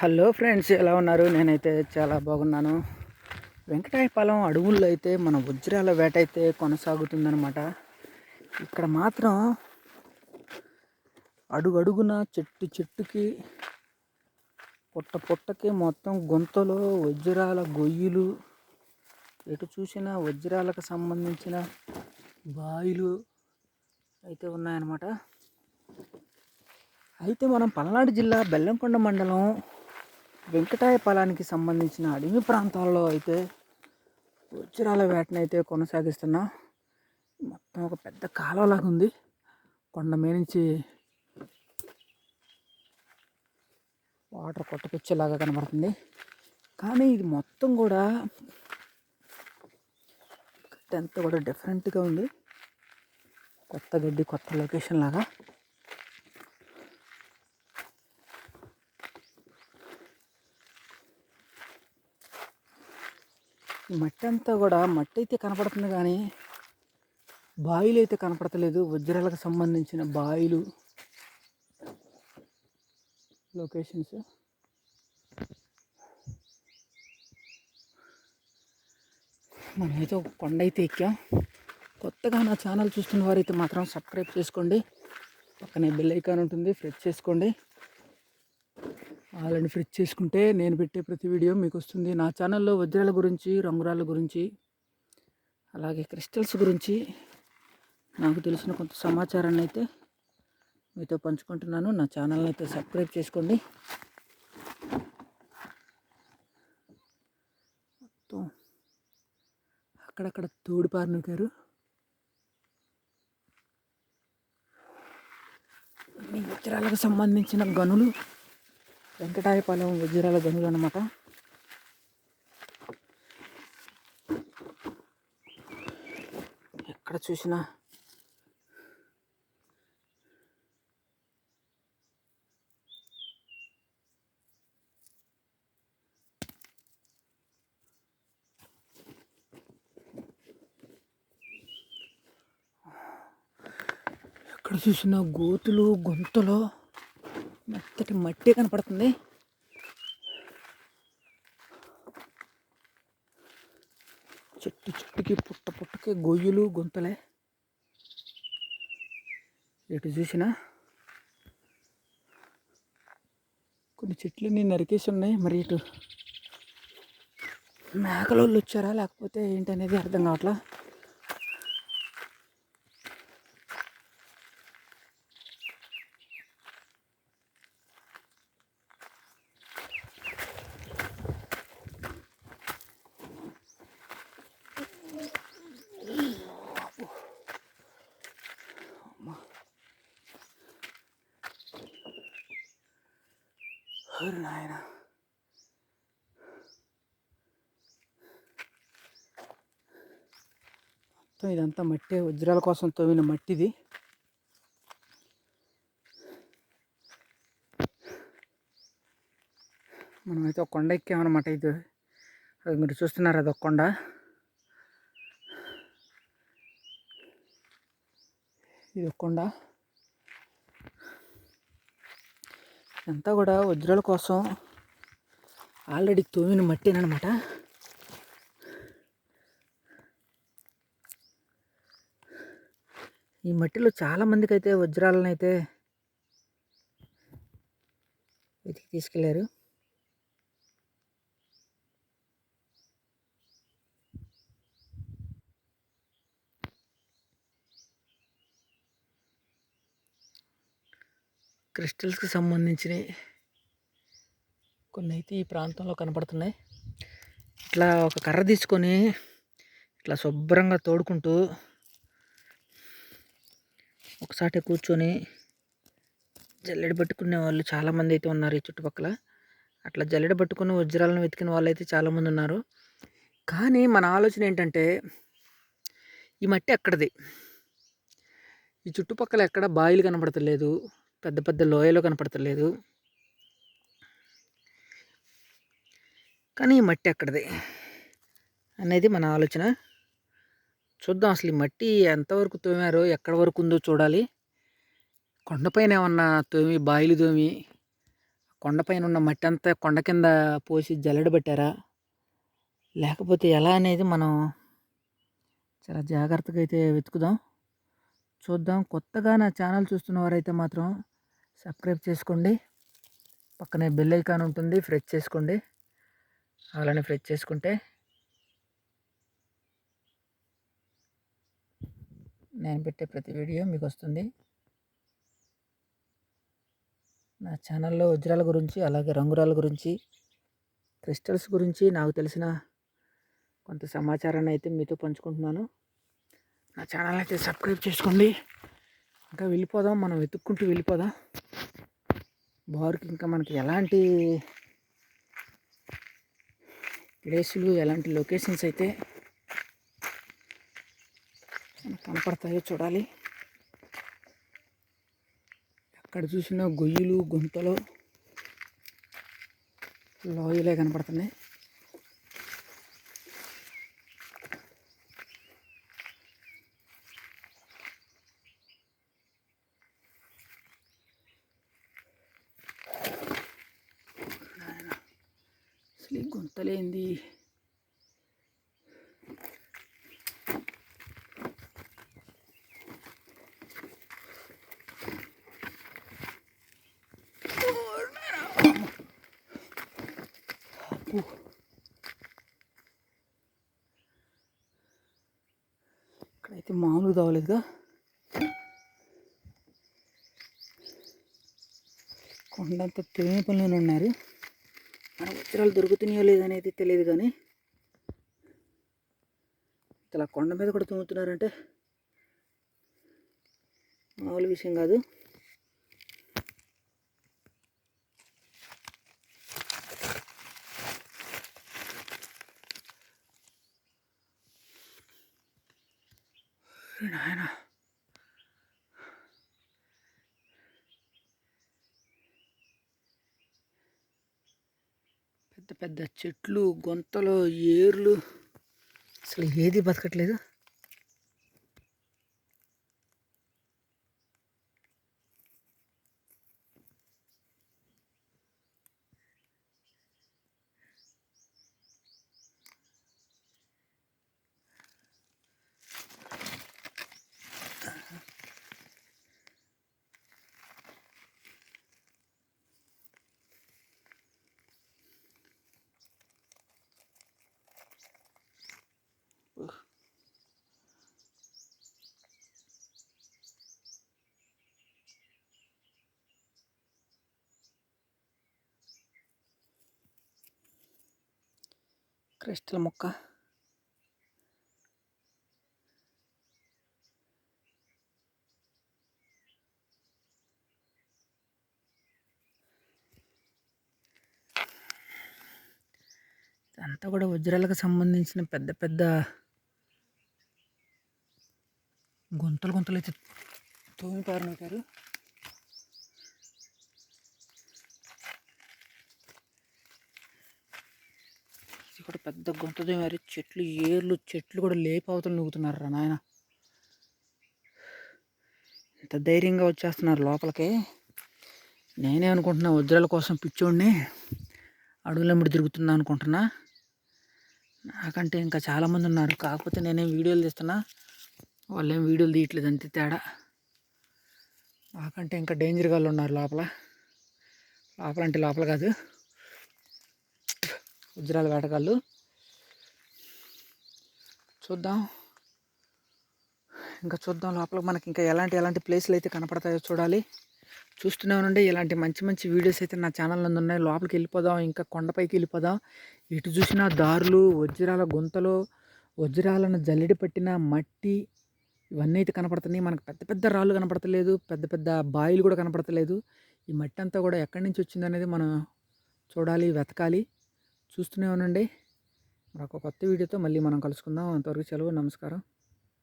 Hello friends ఎలా ఉన్నారు? నేనైతే చాలా బాగున్నాను. వెంకటాయపాలెం అడవుల్లో అయితే మన వజ్రాల వేట అయితే కొనసాగుతుందన్నమాట. ఇక్కడ మాత్రం అడుగడుగున చెట్టు చెట్టుకి పుట్ట పుట్టకి మొత్తం గుంతలో వజ్రాల గొయ్యులు ఎటు చూసినా వజ్రాలకు సంబంధించిన బాయిలు అయితే ఉన్నాయన్నమాట. అయితే మనం పల్నాడు జిల్లా బెల్లంకొండ మండలం వెంకటాయపాలానికి సంబంధించిన అడవి ప్రాంతాల్లో అయితే వజ్రాల వేటను అయితే కొనసాగిస్తున్నా. మొత్తం ఒక పెద్ద కాలువలాగా ఉంది. కొండ మీద నుంచి వాటర్ కొట్టుకొచ్చేలాగా కనబడుతుంది. కానీ ఇది మొత్తం కూడా అంతా కూడా డిఫరెంట్గా ఉంది. కొత్త గడ్డి కొత్త లొకేషన్ లాగా. ఈ మట్టి అంతా కూడా మట్టి అయితే కనపడుతుంది కానీ బాయిలు అయితే కనపడతలేదు. వజ్రాలకు సంబంధించిన బాయిలు లొకేషన్స్. మనమైతే ఒక కొండ అయితే ఎక్కాం. కొత్తగా నా ఛానల్ చూస్తున్న వారైతే మాత్రం సబ్స్క్రైబ్ చేసుకోండి. పక్కనే బెల్ ఐకాన్ ఉంటుంది ఫ్రెష్ చేసుకోండి. వాళ్ళని ఫ్రిడ్జ్ చేసుకుంటే నేను పెట్టే ప్రతి వీడియో మీకు వస్తుంది నా ఛానల్లో వజ్రాల గురించి రంగురాల గురించి అలాగే క్రిస్టల్స్ గురించి నాకు తెలిసిన కొంత సమాచారాన్ని అయితే మీతో పంచుకుంటున్నాను. నా ఛానల్ని అయితే సబ్స్క్రైబ్ చేసుకోండి. మొత్తం అక్కడక్కడ తోడిపారినకారు మీ వజ్రాలకు సంబంధించిన గనులు వెంకటాయపాలెం వజ్రాల గనులు అనమాట ఎక్కడ చూసినా ఎక్కడ చూసినా గోతులు గొంతులు. మెత్తటి మట్టి కనపడుతుంది. చెట్టు చెట్టుకి పుట్ట పుట్టకి గొయ్యలు గొంతలే. ఎటు చూసినా కొన్ని చెట్లు నేను నరికేసి ఉన్నాయి. మరి ఇటు మేకలోళ్ళు వచ్చారా? లేకపోతే ఏంటనేది అర్థం కావట్లా? ఓరి నాయన? మొత్తం ఇదంతా మట్టి వజ్రాల కోసం తోమిన మట్టిది. మనమైతే ఒక కొండ ఎక్కామన్నమాట ఇది. అది మీరు చూస్తున్నారు? అది ఒక కొండ. ఇది ఒక కొండ. ఇదంతా కూడా వజ్రాల కోసం ఆల్రెడీ తోమిన మట్టినమాట ఈ మట్టిలో చాలా మందికి అయితే వజ్రాలను అయితే వెతికి తీసుకెళ్ళారు క్రిస్టల్స్కి సంబంధించినవి కొన్ని అయితే ఈ ప్రాంతంలో కనపడుతున్నాయి. ఇట్లా ఒక కర్ర తీసుకొని ఇట్లా శుభ్రంగా తోడుకుంటూ ఒకసారి కూర్చొని జల్లెడ పట్టుకునే వాళ్ళు చాలామంది అయితే ఉన్నారు ఈ చుట్టుపక్కల. అట్లా జల్లెడ పట్టుకుని వజ్రాలను వెతికిన వాళ్ళు అయితే చాలామంది ఉన్నారు. కానీ మన ఆలోచన ఏంటంటే ఈ మట్టి ఎక్కడిది? ఈ చుట్టుపక్కల ఎక్కడ బాయిలు కనపడతలేదు. పెద్ద పెద్ద లోయలో కనపడతలేదు. కానీ ఈ మట్టి ఎక్కడిది? అనేది మన ఆలోచన. చూద్దాం అసలు ఈ మట్టి ఎంతవరకు తోమారో ఎక్కడ వరకు ఉందో చూడాలి. కొండపైన ఏమన్నా తోమి బాయిలు తోమి కొండపైన ఉన్న మట్టి అంతా కొండ కింద పోసి జల్లడబెట్టారా లేకపోతే ఎలా అనేది మనం చాలా జాగ్రత్తగా అయితే వెతుకుదాం. చూద్దాం. కొత్తగా నా ఛానల్ చూస్తున్న వారైతే మాత్రం సబ్స్క్రైబ్ చేసుకోండి. పక్కనే బెల్ ఐకాన్ ఉంటుంది ఫ్రెష్ చేసుకోండి. అలానే ఫ్రెష్ చేసుకుంటే నేను పెట్టే ప్రతి వీడియో మీకు వస్తుంది. నా ఛానల్లో వజ్రాల గురించి అలాగే రంగురాల గురించి క్రిస్టల్స్ గురించి నాకు తెలిసిన కొంత సమాచారాన్ని అయితే మీతో పంచుకుంటున్నాను. నా ఛానల్ అయితే సబ్స్క్రైబ్ చేసుకోండి. ఇంకా వెళ్ళిపోదాం మనం వెతుక్కుంటూ వెళ్ళిపోదాం. బార్కి ఇంకా మనకి ఎలాంటి ప్లేసులు ఎలాంటి లొకేషన్స్ అయితే కనపడతాయో చూడాలి. ఎక్కడ చూసినా గొయ్యలు గుంతలు లోయలే కనపడుతున్నాయి నాయనా, అసలు ఈ గుంతలేంది అబ్బో. ఇక్కడైతే మామూలుగా తవ్వలేదుగా కొండంత తేనె పనులు ఉన్నారు. మన వజ్రాలు దొరుకుతున్నాయో లేదనేది తెలియదు కానీ. ఇలా కొండ మీద కూడా తుమ్ముతున్నారంటే మామూలు విషయం కాదు ఓరి నాయనా పెద్ద పెద్ద చెట్లు గుంతలు ఏర్లు. అసలు ఏది బతకట్లేదు. క్రిస్టల్ మొక్క. అంతా కూడా వజ్రాలకు సంబంధించిన పెద్ద పెద్ద గుంతలు గుంతలు అయితే తోమి పారినారు ఇక్కడ పెద్ద గుంటది మరి. చెట్లు ఏర్లు చెట్లు కూడా లేపి నూగుతున్నారు రా నాయన. ఇంత ధైర్యంగా వచ్చేస్తున్నారు లోపలికి. నేనే అనుకుంటున్నా వజ్రాల కోసం పిచ్చోడిని అడుగులమ్మడి తిరుగుతున్నా అనుకుంటున్నా. నాకంటే ఇంకా చాలామంది ఉన్నారు. కాకపోతే నేనేం వీడియోలు తీస్తున్నా. వాళ్ళు ఏం వీడియోలు తీయట్లేదు అంతే తేడా. నాకంటే ఇంకా డేంజర్ వాళ్ళు ఉన్నారు లోపల. లోపల అంటే లోపల కాదు. వజ్రాల వేటగాళ్ళు. చూద్దాం. ఇంకా చూద్దాం లోపల మనకి ఇంకా ఎలాంటి ఎలాంటి ప్లేస్లు అయితే కనపడతాయో చూడాలి. చూస్తూనే ఉండండి. ఇలాంటి మంచి మంచి వీడియోస్ అయితే నా ఛానల్ నందు ఉన్నాయి. లోపలికి వెళ్ళిపోదాం. ఇంకా కొండపైకి వెళ్ళిపోదాం. ఇటు చూసినా దారులు వజ్రాల గుంతలు వజ్రాలను జల్లెడి పట్టిన మట్టి ఇవన్నీ అయితే కనపడుతున్నాయి. మనకు పెద్ద పెద్ద రాళ్ళు కనపడతలేదు. పెద్ద పెద్ద బాయిలు కూడా కనపడతలేదు. ఈ మట్టి అంతా కూడా ఎక్కడి నుంచి వచ్చిందనేది మనం చూడాలి వెతకాలి. చూస్తూనే ఉండండి. మరొక కొత్త వీడియోతో మళ్ళీ మనం కలుసుకుందాం. అంతవరకు సెలవు నమస్కారం.